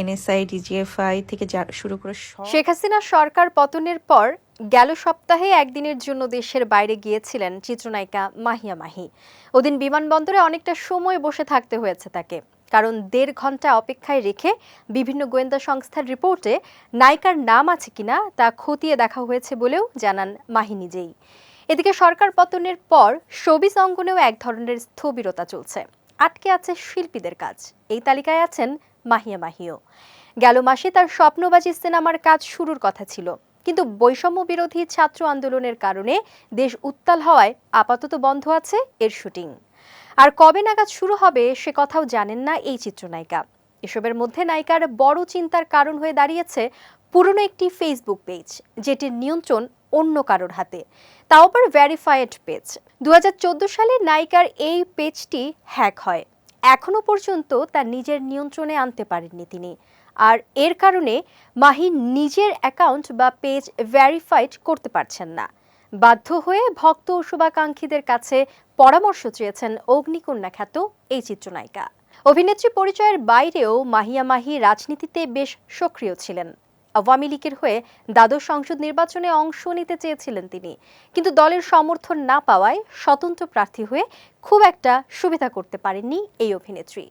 NSI, DGFI থেকে শুরু করে শেখ হাসিনা সরকার পতনের পর গেল সপ্তাহে একদিনের জন্য দেশের বাইরে গিয়েছিলেন চিত্রনায়িকা মাহিয়া মাহি। ওদিন বিমানবন্দরে অনেকটা সময় বসে থাকতে হয়েছে তাকে। কারণ দেড় ঘণ্টা অপেক্ষায় রেখে বিভিন্ন গোয়েন্দা সংস্থার রিপোর্টে নায়িকার নাম আছে কিনা তা খতিয়ে দেখা হয়েছে বলেও জানান মাহি নিজেই। এদিকে সরকার পতনের পর শোবিজ অঙ্গনেও এক ধরনের স্থবিরতা চলছে। আটকে আছে শিল্পীদের কাজ। এই তালিকায় আছেন মাহিয়া মাহিও। গেল মাসে তার স্বপ্নবাজি সিনেমার কাজ শুরুর কথা ছিল। কিন্তু বৈষম্য বিরোধী ছাত্র আন্দোলনের কারণে দেশ উত্তাল হওয়ায় আপাতত বন্ধ আছে এর শুটিং। আর কবে নাগাদ শুরু হবে সে কথাও জানেন না এই চিত্রনায়িকা। এসবের মধ্যে নায়িকার বড় চিন্তার কারণ হয়ে দাঁড়িয়েছে পুরনো একটি ফেসবুক পেজ যেটির নিয়ন্ত্রণ অন্য কারোর হাতে। তাও আবার ভ্যারিফাইড পেজ দু হাজার চোদ্দ সালে নায়িকার এই পেজটি হ্যাক হয়। এখনও পর্যন্ত তার নিজের নিয়ন্ত্রণে আনতে পারেননি তিনি। আর এর কারণে মাহি নিজের অ্যাকাউন্ট বা পেজ ভ্যারিফাইড করতে পারছেন না। বাধ্য হয়ে ভক্ত ও শুভাকাঙ্ক্ষীদের কাছে পরামর্শ চেয়েছেন অগ্নিকন্যা খ্যাত এই চিত্রনায়িকা। অভিনেত্রী পরিচয়ের বাইরেও মাহিয়া মাহি রাজনীতিতে বেশ সক্রিয় ছিলেন। আওয়ামী লীগের হয়ে দ্বাদশ সংসদ নির্বাচনে অংশ নিতে চেয়েছিলেন তিনি। কিন্তু দলের সমর্থন না পাওয়ায় স্বতন্ত্র প্রার্থী হয়ে খুব একটা সুবিধা করতে পারেননি এই অভিনেত্রী।